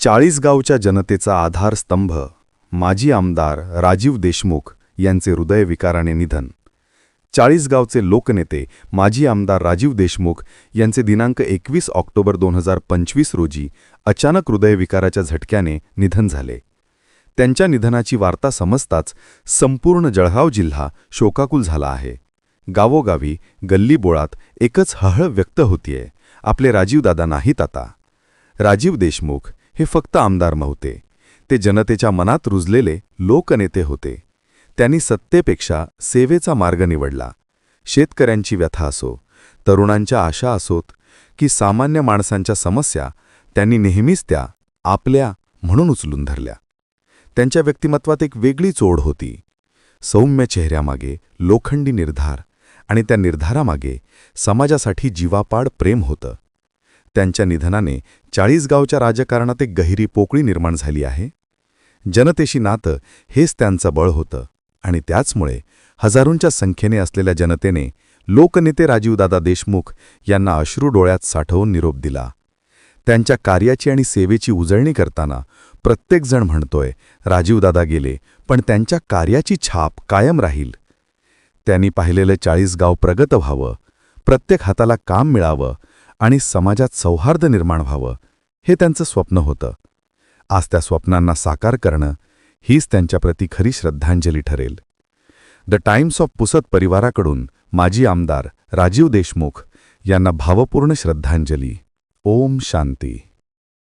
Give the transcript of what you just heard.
चाळीसगावच्या जनतेचा आधारस्तंभ माजी आमदार राजीव देशमुख यांचे हृदयविकाराने निधन. चाळीसगावचे लोकनेते माजी आमदार राजीव देशमुख यांचे दिनांक एकवीस ऑक्टोबर दोन हजार पंचवीस रोजी अचानक हृदयविकाराच्या झटक्याने निधन झाले. त्यांच्या निधनाची वार्ता समजताच संपूर्ण जळगाव जिल्हा शोकाकुल झाला आहे. गावोगावी गल्लीबोळात एकच हहळ व्यक्त होतीये. आपले राजीवदादा नाहीत आता. राजीव देशमुख हे फक्त आमदार नव्हते ते जनतेच्या मनात रुजलेले लोकनेते होते. त्यांनी सत्तेपेक्षा सेवेचा मार्ग निवडला. शेतकऱ्यांची व्यथा असो तरुणांच्या आशा असोत की सामान्य माणसांच्या समस्या त्यांनी नेहमीच त्या आपल्या म्हणून उचलून धरल्या. त्यांच्या व्यक्तिमत्वात एक वेगळीच ओढ होती. सौम्य चेहऱ्यामागे लोखंडी निर्धार आणि त्या निर्धारामागे समाजासाठी जीवापाड प्रेम होतं. त्यांच्या निधनाने चाळीसगावच्या राजकारणात एक गहिरी पोकळी निर्माण झाली आहे. जनतेशी नातं हेच त्यांचं बळ होतं आणि त्याचमुळे हजारोंच्या संख्येने असलेल्या जनतेने लोकनेते राजीवदादा देशमुख यांना अश्रू डोळ्यात साठवून निरोप दिला. त्यांच्या कार्याची आणि सेवेची उजळणी करताना प्रत्येकजण म्हणतोय राजीवदादा गेले पण त्यांच्या कार्याची छाप कायम राहील. त्यांनी पाहिलेलं चाळीसगाव प्रगत व्हावं प्रत्येक हाताला काम मिळावं आणि समाजात सौहार्द निर्माण व्हावं हे त्यांचं स्वप्न होतं. आज त्या स्वप्नांना साकार करणं हीच त्यांच्याप्रती खरी श्रद्धांजली ठरेल. द टाइम्स ऑफ पुसत परिवाराकडून माजी आमदार राजीव देशमुख यांना भावपूर्ण श्रद्धांजली. ओम शांती.